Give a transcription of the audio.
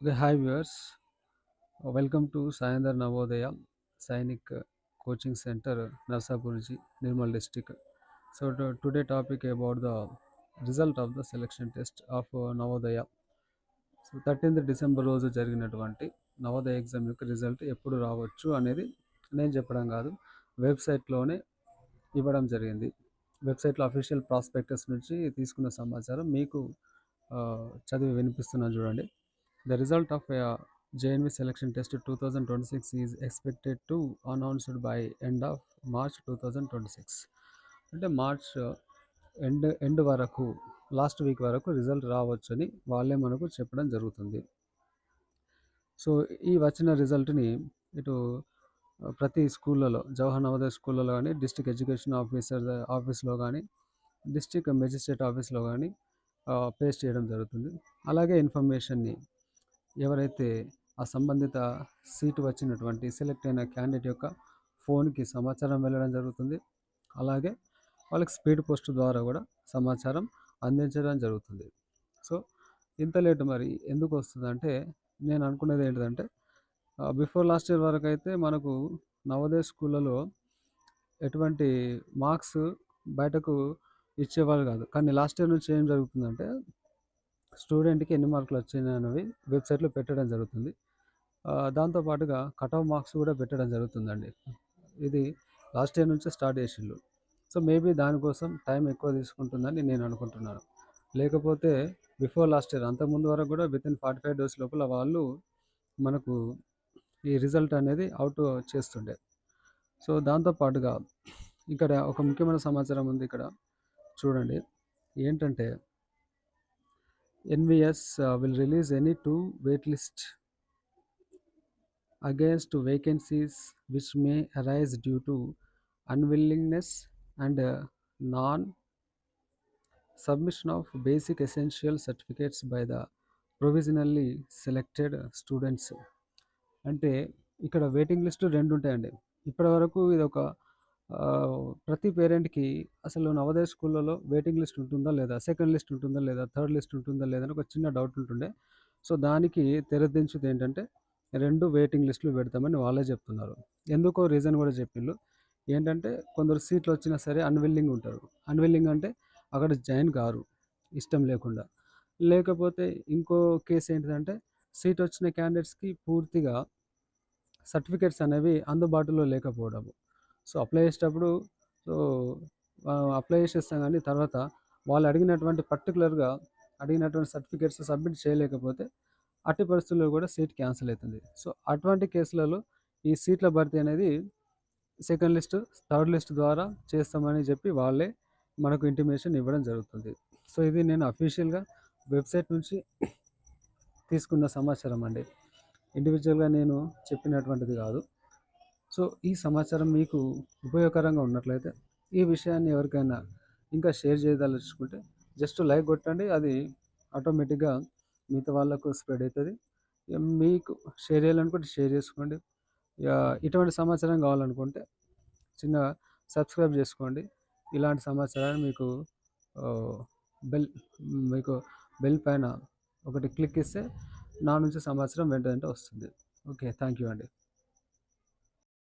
Okay hi viewers welcome to Sayandhar Navodaya Sainik coaching centre Narsapur నుంచి Nirmal district so today topic about the result of the selection test of Navodaya so thirteenth December రోజు జరిగినటువంటి Navodaya exam యొక్క result ఎప్పుడు రావచ్చు అనేది నేను చెప్పడం కాదు. వెబ్సైట్లోనే ఇవ్వడం జరిగింది. వెబ్సైట్లో అఫీషియల్ ప్రాస్పెక్టస్ నుంచి తీసుకున్న సమాచారం మీకు uh, చదివి వినిపిస్తున్నాను చూడండి. The result of a JNV test two thousand twenty six to expected to announced by end of March two thousand twenty six అంటే మార్చ్ ఎండ్ ఎండ్ వరకు లాస్ట్ వీక్ వరకు రిజల్ట్ రావచ్చని వాళ్ళే మనకు చెప్పడం జరుగుతుంది. సో ఈ వచ్చిన రిజల్ట్ని ఇటు uh, ప్రతి స్కూళ్ళలో జవహర్ నవోదయ స్కూళ్ళలో కానీ డిస్ట్రిక్ట్ ఎడ్యుకేషన్ ఆఫీసర్ ఆఫీస్లో కానీ డిస్ట్రిక్ట్ మెజిస్ట్రేట్ ఆఫీస్లో కానీ పేస్ట్ చేయడం జరుగుతుంది. అలాగే ఇన్ఫర్మేషన్ని ఎవరైతే ఆ సంబంధిత సీటు వచ్చినటువంటి సెలెక్ట్ అయిన క్యాండిడేట్ యొక్క ఫోన్కి సమాచారం వెళ్ళడం జరుగుతుంది. అలాగే వాళ్ళకి స్పీడ్ పోస్ట్ ద్వారా కూడా సమాచారం అందించడం జరుగుతుంది. సో ఇంత లేట్ మరి ఎందుకు వస్తుందంటే నేను అనుకునేది ఏంటిదంటే బిఫోర్ లాస్ట్ ఇయర్ వరకు అయితే మనకు నవోదయ స్కూళ్ళలో ఎటువంటి మార్క్స్ బయటకు ఇచ్చేవాళ్ళు కాదు. కానీ లాస్ట్ ఇయర్ నుంచి ఏం జరుగుతుందంటే స్టూడెంట్కి ఎన్ని మార్కులు వచ్చినాయి అనేవి వెబ్సైట్లో పెట్టడం జరుగుతుంది. దాంతోపాటుగా కట్ ఆఫ్ మార్క్స్ కూడా పెట్టడం జరుగుతుందండి. ఇది లాస్ట్ ఇయర్ నుంచే స్టార్ట్ చేసిండ్రు. సో మేబీ దానికోసం టైం ఎక్కువ తీసుకుంటుందని నేను అనుకుంటున్నాను. లేకపోతే బిఫోర్ లాస్ట్ ఇయర్ అంతకుముందు వరకు కూడా within forty five days లోపల వాళ్ళు మనకు ఈ రిజల్ట్ అనేది అవుట్ చేస్తుండే. సో దాంతోపాటుగా ఇక్కడ ఒక ముఖ్యమైన సమాచారం ఉంది ఇక్కడ. చూడండి. ఏంటంటే NVS will release any two wait list against vacancies which may arise due to unwillingness and uh, non submission of basic essential certificates by the provisionally selected students అంటే ఇక్కడ వెయిటింగ్ లిస్ట్ రెండు ఉంటాయండి ఇప్పటి వరకు ఇది ఒక ఆ, ప్రతి పేరెంట్కి అసలు నవోదయ స్కూళ్ళలో వెయిటింగ్ లిస్ట్ ఉంటుందా లేదా? సెకండ్ లిస్ట్ ఉంటుందా లేదా? థర్డ్ లిస్ట్ ఉంటుందా లేదా? అని ఒక చిన్న డౌట్ ఉంటుండే. సో దానికి తెరదించుది ఏంటంటే రెండు వెయిటింగ్ లిస్టులు పెడతామని వాళ్ళే చెప్తున్నారు. ఎందుకో రీజన్ కూడా చెప్పిండ్రు. ఏంటంటే కొందరు సీట్లు వచ్చినా సరే అన్విల్లింగ్ ఉంటారు. అన్విల్లింగ్ అంటే అక్కడ జాయిన్ కారు ఇష్టం లేకుండా. లేకపోతే ఇంకో కేసు ఏంటిదంటే సీట్ వచ్చిన క్యాండిడేట్స్కి పూర్తిగా సర్టిఫికేట్స్ అనేవి అందుబాటులో లేకపోవడము. సో అప్లై చేసేటప్పుడు సో అప్లై చేసేస్తాం కానీ తర్వాత వాళ్ళు అడిగినటువంటి పర్టికులర్గా అడిగినటువంటి సర్టిఫికేట్స్ సబ్మిట్ చేయలేకపోతే అట్టి పరిస్థితుల్లో కూడా సీట్ క్యాన్సిల్ అవుతుంది. సో అటువంటి కేసులలో ఈ సీట్ల భర్తీ అనేది సెకండ్ లిస్ట్ థర్డ్ లిస్ట్ ద్వారా చేస్తామని చెప్పి వాళ్ళే మనకు ఇంటిమేషన్ ఇవ్వడం జరుగుతుంది. సో ఇది నేను అఫీషియల్గా వెబ్సైట్ నుంచి తీసుకున్న సమాచారం అండి. ఇండివిజువల్గా నేను చెప్పినటువంటిది కాదు. సో ఈ సమాచారం మీకు ఉపయోగకరంగా ఉన్నట్లయితే ఈ విషయాన్ని ఎవరికైనా ఇంకా షేర్ చేయదలుచుకుంటే జస్ట్ లైక్ కొట్టండి. అది ఆటోమేటిక్గా మిగతా వాళ్ళకు స్ప్రెడ్ అవుతుంది. మీకు షేర్ చేయాలనుకుంటే షేర్ చేసుకోండి. ఇక ఇటువంటి సమాచారం కావాలనుకుంటే చిన్న సబ్స్క్రైబ్ చేసుకోండి. ఇలాంటి సమాచారాన్ని మీకు బెల్ మీకు బెల్ పైన ఒకటి క్లిక్ ఇస్తే నా నుంచి సమాచారం వెంట వెంట వస్తుంది. ఓకే థ్యాంక్ యూ అండి.